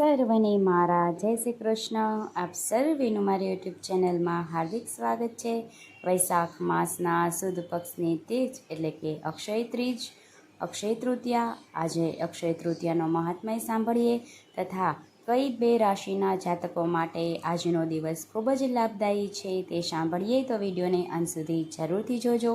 સર્વને મારા. જય શ્રી કૃષ્ણ. આપ સર્વેનું મારી યુટ્યુબ ચેનલમાં હાર્દિક સ્વાગત છે. વૈશાખ માસના સુદ પક્ષની તીજ એટલે કે અક્ષય ત્રીજ, અક્ષય તૃતીયા. આજે અક્ષય તૃતીયાનો મહાત્મય સાંભળીએ તથા કઈ બે રાશિના જાતકો માટે આજનો દિવસ ખૂબ જ લાભદાયી છે તે સાંભળીએ તો વિડીયોને અંત સુધી જરૂરથી જોજો.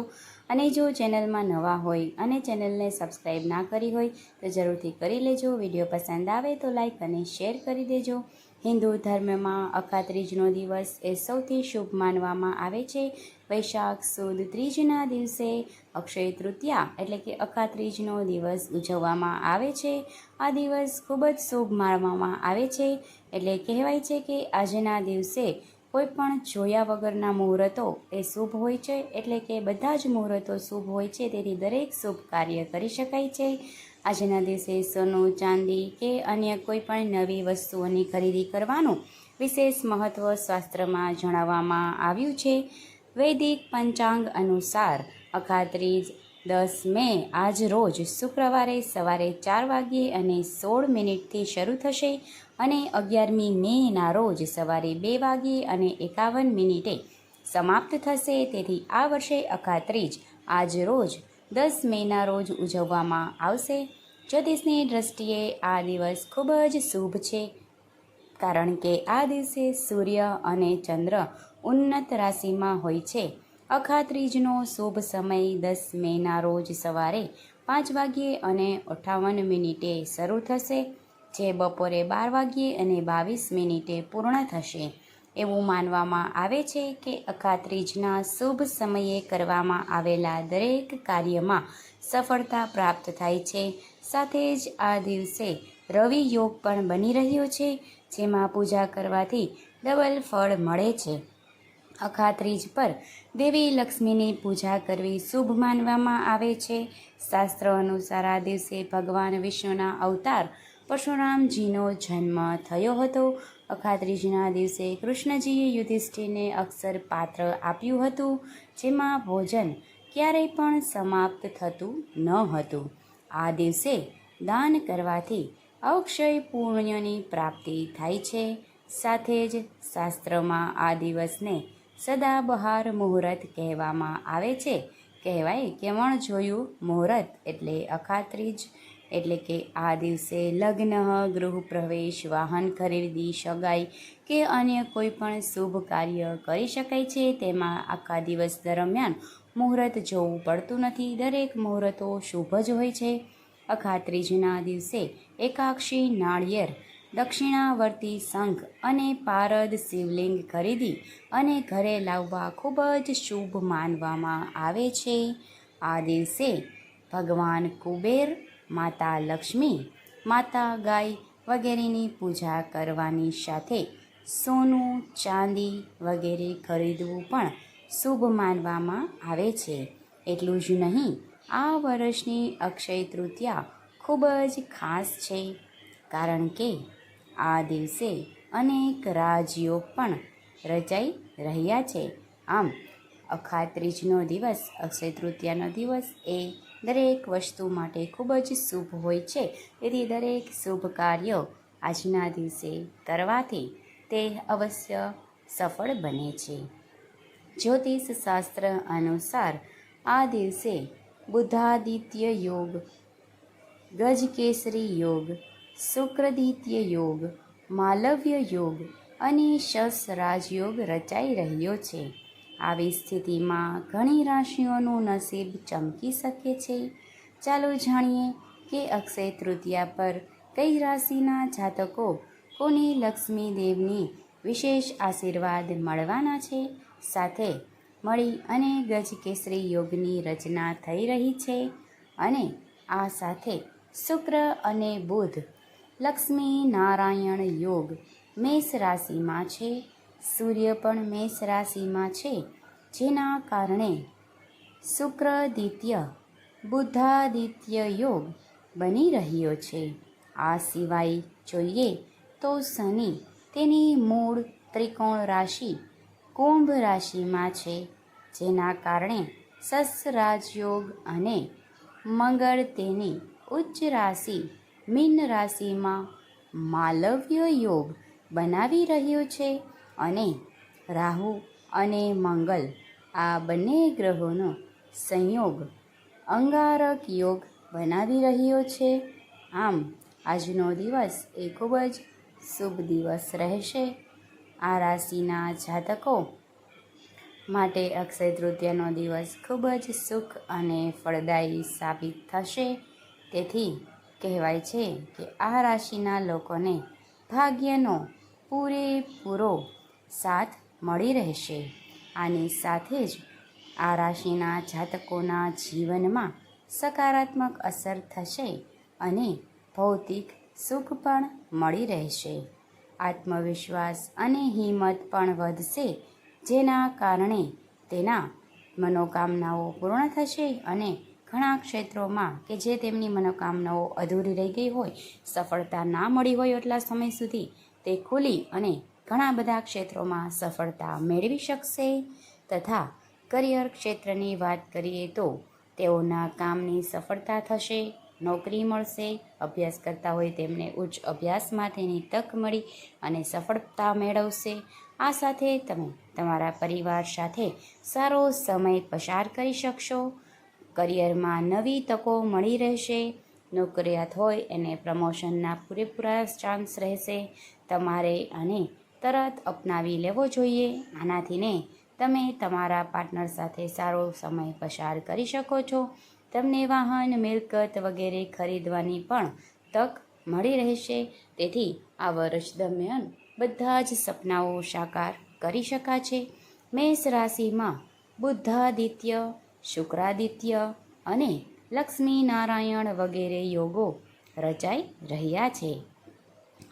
અને જો ચેનલમાં નવા હોય અને ચેનલને સબસ્ક્રાઈબ ના કરી હોય, તો જરૂરથી કરી લેજો. વીડિયો પસંદ આવે તો લાઈક અને શેર કરી દેજો. હિન્દુ ધર્મમાં અખાત્રીજનો દિવસ એ સૌથી શુભ માનવામાં આવે છે. વૈશાખ સુદ ત્રીજના દિવસે અક્ષય તૃતીયા એટલે કે અખાત્રીજનો દિવસ ઉજવવામાં આવે છે. આ દિવસ ખૂબ જ શુભ માનવામાં આવે છે. એટલે કહેવાય છે કે આજના દિવસે કોઈ પણ જોયા વગરના મુહૂર્તો એ શુભ હોય છે, એટલે કે બધા જ મુહૂર્તો શુભ હોય છે, તેથી દરેક શુભ કાર્ય કરી શકાય છે. આજના દિવસે સોનું, ચાંદી કે અન્ય કોઈ પણ નવી વસ્તુઓની ખરીદી કરવાનું વિશેષ મહત્ત્વ શાસ્ત્રમાં જણાવવામાં આવ્યું છે. વૈદિક પંચાંગ અનુસાર અખાત્રીજ દસ મે, આજ રોજ શુક્રવારે સવારે ચાર વાગ્યે અને સોળ મિનિટથી શરૂ થશે અને અગિયારમી મેના રોજ સવારે બે વાગ્યે અને એકાવન મિનિટે સમાપ્ત થશે. તેથી આ વર્ષે અખાત્રીજ આજ રોજ દસ મેના રોજ ઉજવવામાં આવશે. જ્યોતિષની દ્રષ્ટિએ આ દિવસ ખૂબ જ શુભ છે, કારણ કે આ દિવસે સૂર્ય અને ચંદ્ર ઉન્નત રાશિમાં હોય છે. અખાત્રીજનો શુભ સમય દસ મેના રોજ સવારે પાંચ વાગ્યે અને અઠાવન મિનિટે શરૂ થશે, જે બપોરે બાર વાગ્યે અને બાવીસ મિનિટે પૂર્ણ થશે. એવું માનવામાં આવે છે કે અખાત્રીજના શુભ સમયે કરવામાં આવેલા દરેક કાર્યમાં સફળતા પ્રાપ્ત થાય છે. સાથે જ આ દિવસે રવિ યોગ પણ બની રહ્યો છે, જેમાં પૂજા કરવાથી ડબલ ફળ મળે છે. અખાત્રીજ પર દેવી લક્ષ્મીની પૂજા કરવી શુભ માનવામાં આવે છે. શાસ્ત્ર અનુસાર આ દિવસે ભગવાન વિષ્ણુના અવતાર પરશુરામજીનો જન્મ થયો હતો. અખાત્રીજના દિવસે કૃષ્ણજીએ યુધિષ્ઠિરને અક્ષર પાત્ર આપ્યું હતું, જેમાં ભોજન ક્યારેય પણ સમાપ્ત થતું ન હતું. આ દિવસે દાન કરવાથી અક્ષય પુણ્યની પ્રાપ્તિ થાય છે. સાથે જ શાસ્ત્રમાં આ દિવસને સદાબહાર મુહૂર્ત કહેવામાં આવે છે. કહેવાય કે વણ જોયું મુહૂર્ત એટલે અખાત્રીજ, એટલે કે આ દિવસે લગ્ન, ગૃહ પ્રવેશ, વાહન ખરીદી, સગાઈ કે અન્ય કોઈ પણ શુભ કાર્ય કરી શકાય છે. તેમાં આખા દિવસ દરમિયાન મુહૂર્ત જોવું પડતું નથી. દરેક મુહૂર્તો શુભ જ હોય છે. અખાત્રીજના દિવસે એકાક્ષી નાળિયેર દક્ષિણાવર્તી શંખ અને પારદ શિવલિંગ ખરીદી અને ઘરે લાવવા ખૂબ જ શુભ માનવામાં આવે છે. આ દિવસે ભગવાન કુબેર, માતા લક્ષ્મી, માતા ગાય વગેરેની પૂજા કરવાની સાથે સોનું, ચાંદી વગેરે ખરીદવું પણ શુભ માનવામાં આવે છે. એટલું જ નહીં, આ વર્ષની અક્ષય તૃતીયા ખૂબ જ ખાસ છે. કારણ કે આ દિવસે અનેક રાજયોગ પણ રચાઈ રહ્યા છે. આમ, અખાત્રીજનો દિવસ, અક્ષય તૃતીયાનો દિવસ એ દરેક વસ્તુ માટે ખૂબ જ શુભ હોય છે. તેથી દરેક શુભ કાર્યો આજના દિવસે કરવાથી તે અવશ્ય સફળ બને છે. જ્યોતિષ શાસ્ત્ર અનુસાર આ દિવસે બુદ્ધાદિત્ય યોગ, ગજકેસરી યોગ શુક્રદિત્ય યોગ, માલવ્ય યોગ અને શસ રાજયોગ રચાઈ રહ્યો છે. આવી સ્થિતિમાં ઘણી રાશિઓનું નસીબ ચમકી શકે છે. ચાલો જાણીએ કે અક્ષય તૃતીયા પર કઈ રાશિના જાતકો કોને લક્ષ્મી દેવની વિશેષ આશીર્વાદ મળવાના છે? સાથે મળી અને ગજકેસરી યોગની રચના થઈ રહી છે અને આ સાથે શુક્ર અને બુધ લક્ષ્મી નારાયણ યોગ. મેષ રાશિમાં છે. સૂર્ય પણ મેષ રાશિમાં છે. જેના કારણે શુક્રદિત્ય બુદ્ધાદિત્ય યોગ બની રહ્યો છે. આ સિવાય જોઈએ તો શનિ તેની મૂળ ત્રિકોણ રાશિ, કુંભ રાશિમાં છે. જેના કારણે સસરાજયોગ અને મંગળ તેની ઉચ્ચ રાશિ મીન રાશિમાં માલવ્ય યોગ બનાવી રહ્યો છે અને રાહુ અને મંગલ આ બંને ગ્રહોનો સંયોગ અંગારક યોગ બનાવી રહ્યો છે. આમ, આજનો દિવસ એ ખૂબ જ શુભ દિવસ રહેશે. આ રાશિના જાતકો માટે અક્ષય તૃતીયાનો દિવસ ખૂબ જ સુખ અને ફળદાયી સાબિત થશે. તેથી કહેવાય છે કે આ રાશિના લોકોને ભાગ્યનો પૂરેપૂરો સાથ મળી રહેશે. આની સાથે જ આ રાશિના જાતકોના જીવનમાં સકારાત્મક અસર થશે અને ભૌતિક સુખ પણ મળી રહેશે. આત્મવિશ્વાસ અને હિંમત પણ વધશે, જેના કારણે તેના મનોકામનાઓ પૂર્ણ થશે અને ઘણા ક્ષેત્રોમાં કે જે તેમની મનોકામનાઓ અધૂરી રહી ગઈ હોય, સફળતા ના મળી હોય એટલા સમય સુધી તે ખુલી અને ઘણા બધા ક્ષેત્રોમાં સફળતા મેળવી શકશે. તથા કરિયર ક્ષેત્રની વાત કરીએ તો તેઓના કામની સફળતા થશે, નોકરી મળશે, અભ્યાસ કરતા હોય તેમને ઉચ્ચ અભ્યાસ માટેની તક મળી અને સફળતા મેળવશે. આ સાથે તમે તમારા પરિવાર સાથે સારો સમય પસાર કરી શકશો. કરિયરમાં નવી તકો મળી રહેશે. નોકરિયાત હોય એને પ્રમોશનના પૂરેપૂરા ચાન્સ રહેશે. તમારે આને તરત અપનાવી લેવો જોઈએ. આનાથી ને તમે તમારા પાર્ટનર સાથે સારો સમય પસાર કરી શકો છો. તમને વાહન, મિલકત વગેરે ખરીદવાની પણ તક મળી રહેશે. તેથી આ વર્ષ દરમિયાન બધા જ સપનાઓ સાકાર કરી શકાશે. મેષ રાશિમાં બુદ્ધાદિત્ય શુક્રાદિત્ય અને લક્ષ્મી નારાયણ વગેરે યોગો રચાઈ રહ્યા છે.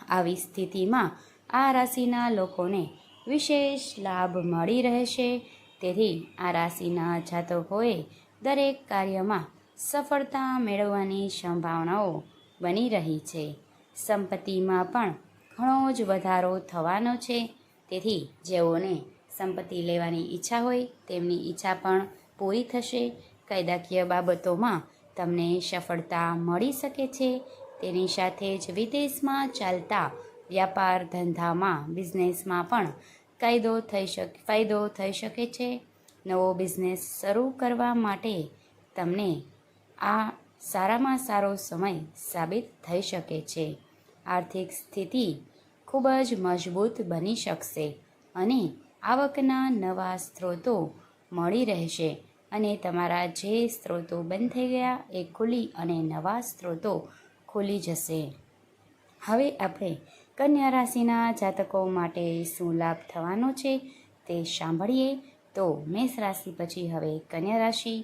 આવી સ્થિતિમાં આ રાશિના લોકોને વિશેષ લાભ મળી રહેશે. તેથી આ રાશિના જાતકોએ દરેક કાર્યમાં સફળતા મેળવવાની સંભાવનાઓ બની રહી છે. સંપત્તિમાં પણ ઘણો જ વધારો થવાનો છે. તેથી જેઓને સંપત્તિ લેવાની ઈચ્છા હોય તેમની ઈચ્છા પણ પૂરી થશે. કાયદાકીય બાબતોમાં તમને સફળતા મળી શકે છે. તેની સાથે જ વિદેશમાં ચાલતા વ્યાપાર ધંધામાં, બિઝનેસમાં પણ કાયદો થઈ શકે, ફાયદો થઈ શકે છે. નવો બિઝનેસ શરૂ કરવા માટે તમને આ સારામાં સારો સમય સાબિત થઈ શકે છે. આર્થિક સ્થિતિ ખૂબ જ મજબૂત બની શકશે અને આવકના નવા સ્ત્રોતો મળી રહેશે. અને તમારા જે સ્ત્રોતો બંધ થઈ ગયા, એ ખુલી અને નવા સ્ત્રોતો ખુલી જશે. હવે આપણે કન્યા રાશિના જાતકો માટે શું લાભ થવાનો છે તે સાંભળીએ. તો મેષ રાશિ પછી હવે કન્યા રાશિ.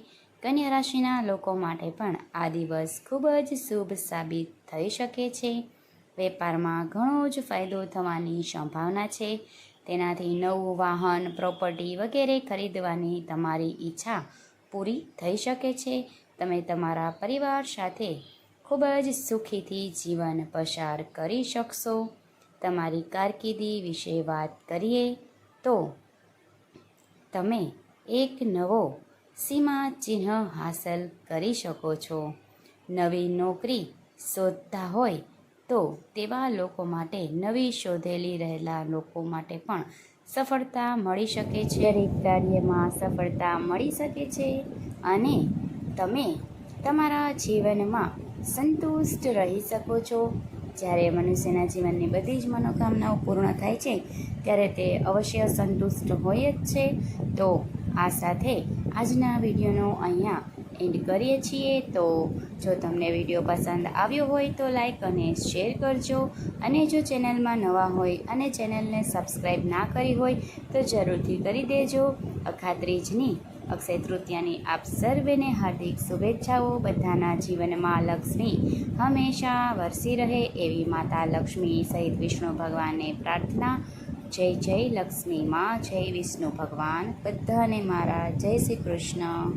કન્યા રાશિના લોકો માટે પણ આ દિવસ ખૂબ જ શુભ સાબિત થઈ શકે છે. વેપારમાં ઘણો જ ફાયદો થવાની સંભાવના છે. તેનાથી નવું વાહન પ્રોપર્ટી વગેરે ખરીદવાની તમારી ઈચ્છા પૂરી થઈ શકે છે. તમે તમારા પરિવાર સાથે ખૂબ જ સુખીથી જીવન પસાર કરી શકશો. તમારી કારકિર્દી વિશે વાત કરીએ તો તમે એક નવો સીમા ચિહ્ન હાંસલ કરી શકો છો. નવી નોકરી શોધતા હોય તો તેવા લોકો માટે નવી શોધેલી રહેલા લોકો માટે પણ સફળતા મળી શકે છે. દરેક કાર્યમાં સફળતા મળી શકે છે અને તમે તમારા જીવનમાં સંતુષ્ટ રહી શકો છો. જ્યારે મનુષ્યના જીવનની બધી જ મનોકામનાઓ પૂર્ણ થાય છે, ત્યારે તે અવશ્ય સંતુષ્ટ હોય જ છે. તો આ સાથે આજના વિડીયોનો અહીંયા એન્ડ કરીએ છીએ, તો જો તમને વીડિયો પસંદ આવ્યો હોય તો લાઈક અને શેર કરજો. અને જો ચેનલમાં નવા હોય અને ચેનલને સબસ્ક્રાઈબ ના કરી હોય તો જરૂરથી કરી દેજો. અખાત્રીજની અક્ષય તૃતીયાની આપ સર્વેને હાર્દિક શુભેચ્છાઓ. બધાના જીવનમાં લક્ષ્મી હંમેશા વરસી રહે એવી માતા લક્ષ્મી સહિત વિષ્ણુ ભગવાનને પ્રાર્થના. જય જય લક્ષ્મી માં, જય વિષ્ણુ ભગવાન. બધાને મારા જય શ્રી કૃષ્ણ.